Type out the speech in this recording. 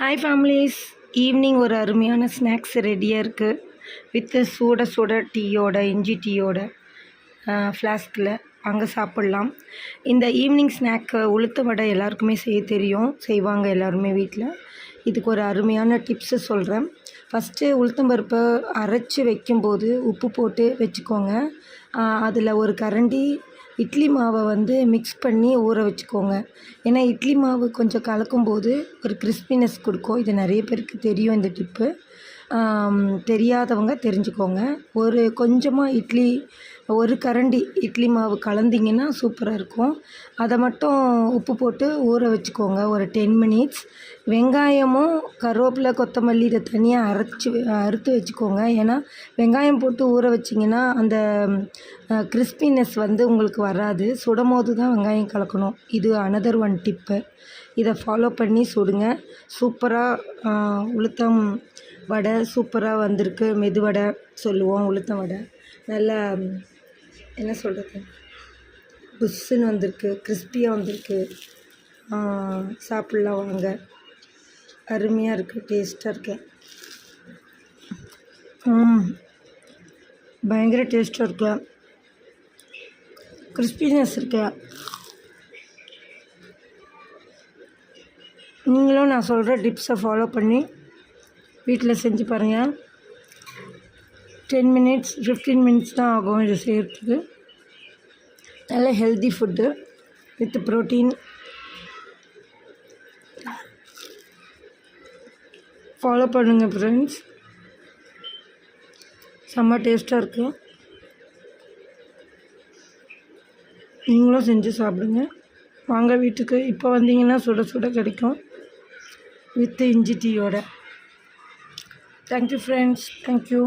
Hi families evening ஒரு அருமையான snacks ரெடியாக இருக்குது வித்து சூட சுட டீயோட இஞ்சி டீயோட ஃப்ளாஸ்கில் அங்கே சாப்பிட்லாம். இந்த ஈவினிங் ஸ்நாக்கு உளுத்த வடை எல்லாருக்குமே செய்ய தெரியும். செய்வாங்க எல்லாருமே வீட்டில் இதுக்கு ஒரு அருமையான டிப்ஸு சொல்கிறேன் ஃபஸ்ட்டு உளுத்தம்பருப்பை அரைச்சி வைக்கும்போது உப்பு போட்டு வச்சுக்கோங்க. அதில் ஒரு கரண்டி இட்லி மாவை வந்து மிக்ஸ் பண்ணி ஊற வச்சுக்கோங்க. ஏன்னா இட்லி மாவு கொஞ்சம் கலக்கும்போது ஒரு கிறிஸ்பினஸ் கொடுக்கும். இது நிறைய பேருக்கு தெரியும் இந்த டிப்பு தெரியாதவங்க தெரிஞ்சுக்கோங்க. ஒரு கொஞ்சமாக இட்லி ஒரு கரண்டி இட்லி மாவு கலந்திங்கன்னா சூப்பராக இருக்கும். அதை மட்டும் உப்பு போட்டு ஊற வச்சுக்கோங்க. ஒரு டென் மினிட்ஸ் வெங்காயமும் கருவேப்பிலை கொத்தமல்லி இதை தனியாக அரைச்சி அறுத்து வச்சுக்கோங்க. ஏன்னா வெங்காயம் போட்டு ஊற வச்சிங்கன்னா அந்த கிறிஸ்பினஸ் வந்து உங்களுக்கு வராது. சுடும் போது தான் வெங்காயம் கலக்கணும். இது அனதர் ஒன் டிப்பு இதை ஃபாலோ பண்ணி சுடுங்க. சூப்பராக உளுத்தம் வடை சூப்பராக வந்திருக்கு. மெதுவடை சொல்லுவோம் உளுத்தம் வடை. நல்லா என்ன சொல்கிறது புஷ்ஷுன்னு வந்திருக்கு கிறிஸ்பியாக வந்திருக்கு. சாப்பிட்லாம் வாங்க. அருமையாக இருக்குது டேஸ்ட்டாக இருக்கேன் பயங்கர டேஸ்ட்டாக இருக்கு. கிறிஸ்பினஸ் இருக்கு. நீங்களும் நான் சொல்கிற டிப்ஸை ஃபாலோ பண்ணி வீட்டில் செஞ்சு பாருங்கள் டென் மினிட்ஸ் ஃபிஃப்டீன் மினிட்ஸ் தான் ஆகும் இது செய்கிறதுக்கு நல்ல healthy food with protein follow பண்ணுங்கள் ஃப்ரெண்ட்ஸ் செம்ம டேஸ்ட்டாக இருக்குது நீங்களும் செஞ்சு சாப்பிடுங்க. வாங்க வீட்டுக்கு. இப்போ வந்தீங்கன்னா சுட சுட கிடைக்கும். வித் இஞ்சி டீயோட. Thank you friends thank you